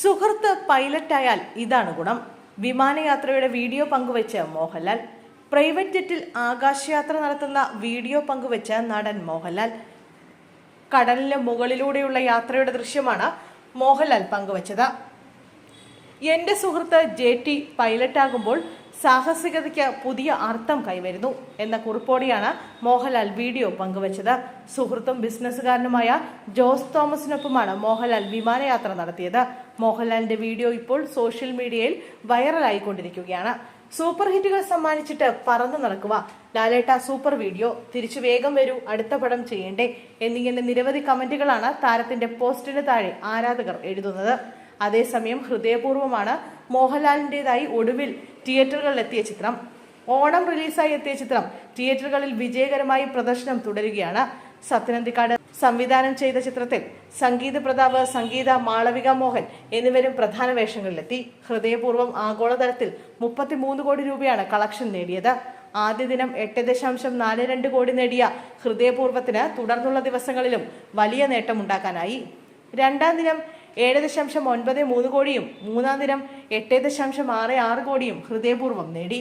സുഹൃത്ത് പൈലറ്റായാൽ ഇതാണ് ഗുണം. വിമാനയാത്രയുടെ വീഡിയോ പങ്കുവെച്ച് മോഹൻലാൽ. പ്രൈവറ്റ് ജെറ്റിൽ ആകാശയാത്ര നടത്തുന്ന വീഡിയോ പങ്കുവെച്ച നടൻ മോഹൻലാൽ. കടലിന് മുകളിലൂടെയുള്ള യാത്രയുടെ ദൃശ്യമാണ് മോഹൻലാൽ പങ്കുവച്ചത്. എന്റെ സുഹൃത്ത് ജെ ടി പൈലറ്റാകുമ്പോൾ സാഹസികതയ്ക്ക് പുതിയ അർത്ഥം കൈവരുന്നു എന്ന കുറിപ്പോടെയാണ് മോഹൻലാൽ വീഡിയോ പങ്കുവച്ചത്. സുഹൃത്തും ബിസിനസ്സുകാരനുമായ ജോസ് തോമസിനൊപ്പമാണ് മോഹൻലാൽ വിമാനയാത്ര നടത്തിയത്. മോഹൻലാലിന്റെ വീഡിയോ ഇപ്പോൾ സോഷ്യൽ മീഡിയയിൽ വൈറലായിക്കൊണ്ടിരിക്കുകയാണ്. സൂപ്പർ ഹിറ്റുകൾ സമ്മാനിച്ചിട്ട് പറന്നു നടക്കുക. ലാലേട്ട സൂപ്പർ വീഡിയോ. തിരിച്ചു വേഗം വരൂ അടുത്ത പടം ചെയ്യണ്ടേ? എന്നിങ്ങനെ നിരവധി കമന്റുകളാണ് താരത്തിന്റെ പോസ്റ്റിന് താഴെ ആരാധകർ എഴുതുന്നത്. അതേസമയം ഹൃദയപൂർവമാണ് മോഹൻലാലിന്റെതായി ഒടുവിൽ തിയേറ്ററുകളിലെത്തിയ ചിത്രം. ഓണം റിലീസായി എത്തിയ ചിത്രം തിയേറ്ററുകളിൽ വിജയകരമായി പ്രദർശനം തുടരുകയാണ്. സത്യനന്ദിക്കാട് സംവിധാനം ചെയ്ത ചിത്രത്തിൽ സംഗീത പ്രതാപ് സംഗീത മാളവിക മോഹൻ എന്നിവരും പ്രധാന വേഷങ്ങളിലെത്തി. ഹൃദയപൂർവം ആഗോളതലത്തിൽ മുപ്പത്തിമൂന്ന് കോടി രൂപയാണ് കളക്ഷൻ നേടിയത്. ആദ്യ ദിനം എട്ട് ദശാംശം നാല് രണ്ട് കോടി നേടിയ ഹൃദയപൂർവത്തിന് തുടർന്നുള്ള ദിവസങ്ങളിലും വലിയ നേട്ടമുണ്ടാക്കാനായി. രണ്ടാം ദിനം ഏഴ് ദശാംശം ഒൻപത് മൂന്ന് കോടിയും മൂന്നാം ദിനം എട്ട് ദശാംശം ആറ് ആറ് കോടിയും ഹൃദയപൂർവം നേടി.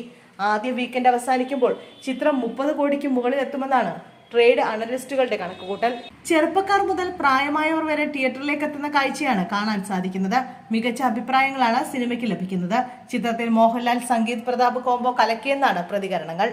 ആദ്യ വീക്കെൻഡ് അവസാനിക്കുമ്പോൾ ചിത്രം മുപ്പത് കോടിക്ക് മുകളിൽ എത്തുമെന്നാണ് ട്രേഡ് അനലിസ്റ്റുകളുടെ കണക്കുകൂട്ടൽ. ചെറുപ്പക്കാർ മുതൽ പ്രായമായവർ വരെ തിയേറ്ററിലേക്ക് എത്തുന്ന കാഴ്ചയാണ് കാണാൻ സാധിക്കുന്നത്. മികച്ച അഭിപ്രായങ്ങളാണ് സിനിമയ്ക്ക് ലഭിക്കുന്നത്. ചിത്രത്തിൽ മോഹൻലാൽ സംഗീത് പ്രതാപ് കോംബോ കലക്കിയെന്നാണ് പ്രതികരണങ്ങൾ.